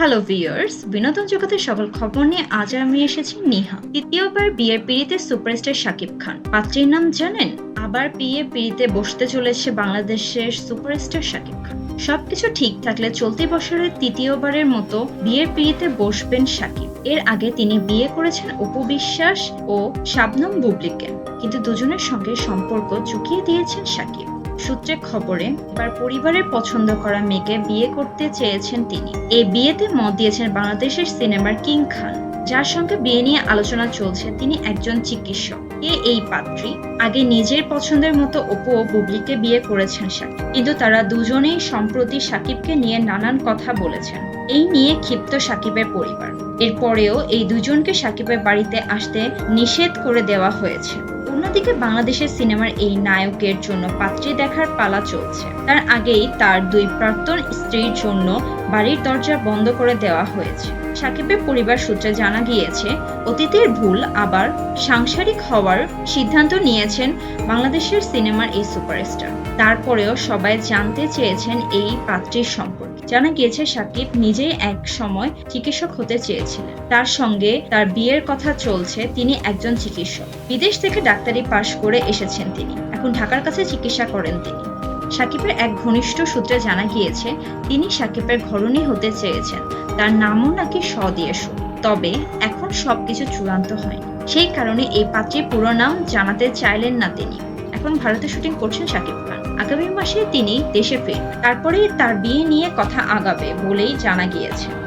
Hello viewers বিনোদন জগতের সকল খবর নিয়ে আজ আমি এসেছি নিহা। তৃতীয়বার বিয়ের পিড়িতে সুপারস্টার শাকিব খান। পাত্রীর নাম জানেন? আবার বিয়ে পিড়িতে বসতে চলেছে বাংলাদেশের সুপারস্টার শাকিব খান। সবকিছু ঠিক থাকলে চলতি বছরের তৃতীয়বারের মতো বিয়ের পিড়িতে বসবেন শাকিব। এর আগে তিনি বিয়ে করেছেন অপু বিশ্বাস ও শাবনম বুবলিকে। কিন্তু দুজনের সঙ্গে সম্পর্ক চুকিয়ে দিয়েছেন শাকিব। সূত্রে খবরে এবার পরিবারের পছন্দ করা মেয়েকে বিয়ে করতে চেয়েছেন তিনি। এই বিয়েতে মত দিয়েছেন বাংলাদেশের সিনেমার কিং খান। যার সঙ্গে বিয়ে নিয়ে আলোচনা চলছে, তিনি একজন চিকিৎসক। এ এই পাত্রী আগে নিজের পছন্দের মতো অপু ও বুবলিকে বিয়ে করেছেন সাকিব। কিন্তু তারা দুজনেই সম্প্রতি সাকিবকে নিয়ে নানান কথা বলেছেন। এই নিয়ে ক্ষিপ্ত সাকিবের পরিবার। এরপরেও এই দুজনকে সাকিবের বাড়িতে আসতে নিষেধ করে দেওয়া হয়েছে। অন্যদিকে বাংলাদেশের সিনেমার এই নায়কের জন্য পাত্রী দেখার পালা চলছে। তার আগেই তার দুই প্রাক্তন স্ত্রীর জন্য বাড়ির দরজা বন্ধ করে দেওয়া হয়েছে। সাকিবের পরিবার সূত্রে জানা গিয়েছে, অতীতের ভুল আবার সাংসারিক হওয়ার সিদ্ধান্ত নিয়েছেন বাংলাদেশের সিনেমার এই সুপারস্টার। তারপরেও সবাই জানতে চেয়েছেন এই পাত্রীর সম্পর্কে। জানা গিয়েছে, সাকিব নিজেই এক সময় চিকিৎসক হতে চেয়েছিলেন। তার সঙ্গে তার বিয়ের কথা চলছে, তিনি একজন চিকিৎসক। বিদেশ থেকে ডাক্তারি পাশ করে এসেছেন তিনি। এখন ঢাকার কাছে চিকিৎসা করেন তিনি। সাকিবের এক ঘনিষ্ঠ সূত্রে জানা গিয়েছে, তিনি সাকিবের ঘরণী হতে চেয়েছেন। তার নামও নাকি স দিয়ে শুরু তবে এখন সবকিছু চূড়ান্ত হয়নি। সেই কারণে এই পাত্রীর পুরো নাম জানাতে চাইলেন না তিনি। এখন ভারতে শুটিং করছেন সাকিব খান। আগামী মাসে তিনি দেশে ফিরবেন। তারপরে তার বিয়ে নিয়ে কথা আগাবে বলেই জানা গিয়েছে।